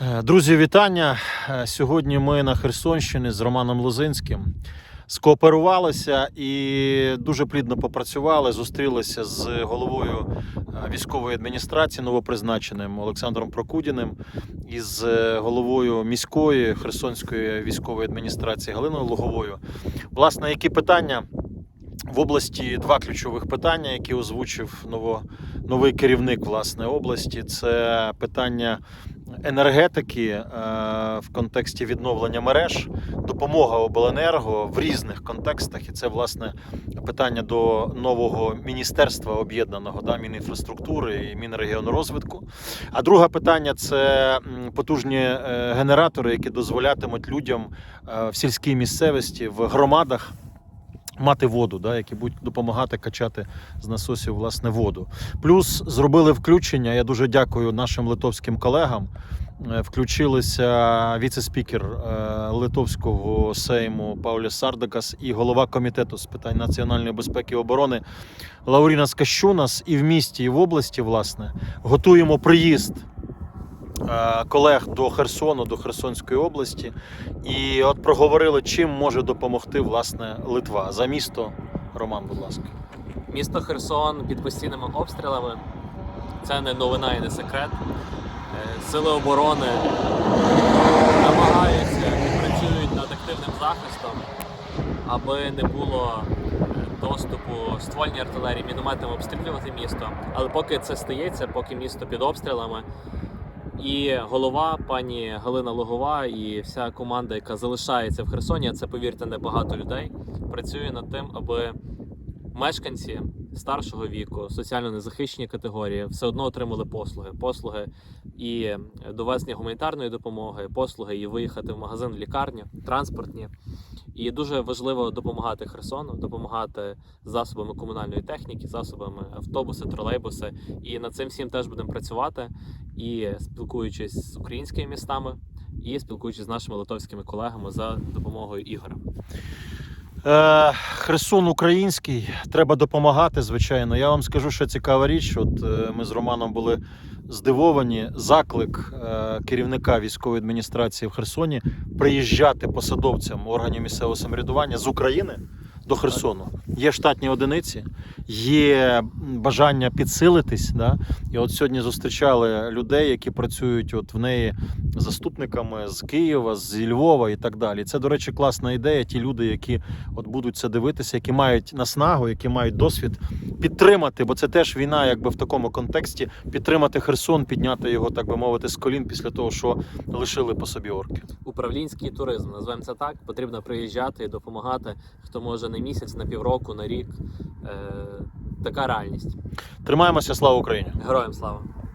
Е, Друзі, вітання. Е, Сьогодні ми на Херсонщині з Романом Лозинським скооперувалися і дуже плідно попрацювали. Зустрілися з головою е, військової адміністрації новопризначеним Олександром Прокудіним і з головою міської Херсонської військової адміністрації Галиною Луговою. Власне, які питання в області два ключових питання, які озвучив ново, новий керівник власне області. Це питання енергетики е, в контексті відновлення мереж, допомога обленерго в різних контекстах. І це власне питання до нового міністерства об'єднаного да, Мінінфраструктури і Мінрегіонрозвитку. А друге питання це потужні е, генератори, які дозволятимуть людям е, в сільській місцевості в громадах. Мати воду, да, які будуть допомагати качати з насосів власне воду. Плюс зробили включення. Я дуже дякую нашим литовським колегам. Е, Включилися віце-спікер е, Литовського сейму Пауліс Сардакас і голова комітету з питань національної безпеки і оборони Лауріна Скащунас. І в місті, і в області, власне, готуємо приїзд колег до Херсону, до Херсонської області. І от проговорили, чим може допомогти власне Литва за місто. Роман, будь ласка. Місто Херсон під постійними обстрілами. Це не новина і не секрет. Е, Сили оборони намагаються і працюють над активним захистом, аби не було е, доступу ствольній артилерії, мінометам обстрілювати місто. Але поки це стається, поки місто під обстрілами. І голова, пані Галина Логова, і вся команда, яка залишається в Херсоні, а це повірте, небагато людей, працює над тим, аби мешканці старшого віку, соціально незахищені категорії, все одно отримали послуги. Послуги і довезення гуманітарної допомоги, послуги і виїхати в магазин, в лікарню, транспортні. І дуже важливо допомагати Херсону, допомагати засобами комунальної техніки, засобами автобуси, тролейбуси. І над цим всім теж будемо працювати. І спілкуючись з українськими містами, і спілкуючись з нашими литовськими колегами за допомогою Ігора. Е, Херсон український, треба допомагати, звичайно. Я вам скажу, що цікава річ. От е, ми з Романом були здивовані. Заклик е, керівника військової адміністрації в Херсоні приїжджати посадовцям органів місцевого самоврядування з України до Херсону. Є штатні одиниці, є бажання підсилитись. Да? І от сьогодні зустрічали людей, які працюють от в неї заступниками з Києва, з Львова і так далі. Це, до речі, класна ідея. Ті люди, які от будуть це дивитися, які мають наснагу, які мають досвід підтримати, бо це теж війна, якби в такому контексті підтримати Херсон, підняти його, так би мовити, з колін після того, що лишили по собі орки. Управлінський туризм, називаємо це так. Потрібно приїжджати і допомагати, хто може на місяць, на півроку, на рік. Е, така реальність. Тримаємося, слава Україні! Героям слава!